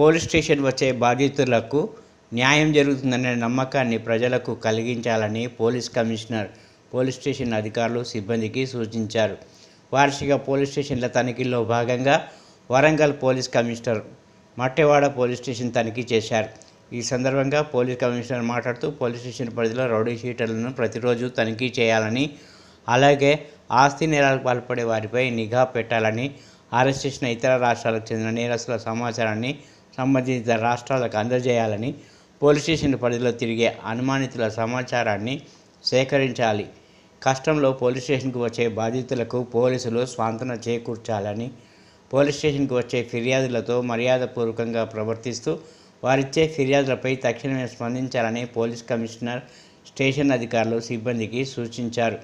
Police station వచ్చే బాధితులకు న్యాయం జరుగుతుందనే నమ్మకాన్ని ప్రజలకు కలిగించాలని పోలీస్ కమిషనర్ పోలీస్ స్టేషన్ అధికారులు సిబ్బందికి సూచించారు. వార్షిక పోలీస్ స్టేషన్ల తనిఖీల్లో భాగంగా Warangal police commissioner Mattewada police station తనిఖీ చేశారు. ఈ సందర్భంగా పోలీస్ కమిషనర్ మాట్లాడుతూ పోలీస్ స్టేషన్ పరిధిలో రౌడీ షీటర్లను ప్రతిరోజు తనిఖీ చేయాలని అలాగే ఆస్తి నేరాలకు పాల్పడే వారిపై నిఘా పెట్టాలని అరెస్ట్ చేసిన ఇతర రాష్ట్రాలకు చెందిన నేరస్తుల సమాచారాన్ని సంబంధిత రాష్ట్రాలకు అందజేయాలని పోలీస్ స్టేషన్ పరిధిలో తిరిగే అనుమానితుల సమాచారాన్ని సేకరించాలి. కష్టంలో పోలీస్ స్టేషన్కు వచ్చే బాధితులకు పోలీసులు స్వాంతన చేకూర్చాలని పోలీస్ స్టేషన్కు వచ్చే ఫిర్యాదులతో మర్యాదపూర్వకంగా ప్రవర్తిస్తూ వారిచ్చే ఫిర్యాదులపై తక్షణమే స్పందించాలని పోలీస్ కమిషనర్ స్టేషన్ అధికారులు సిబ్బందికి సూచించారు.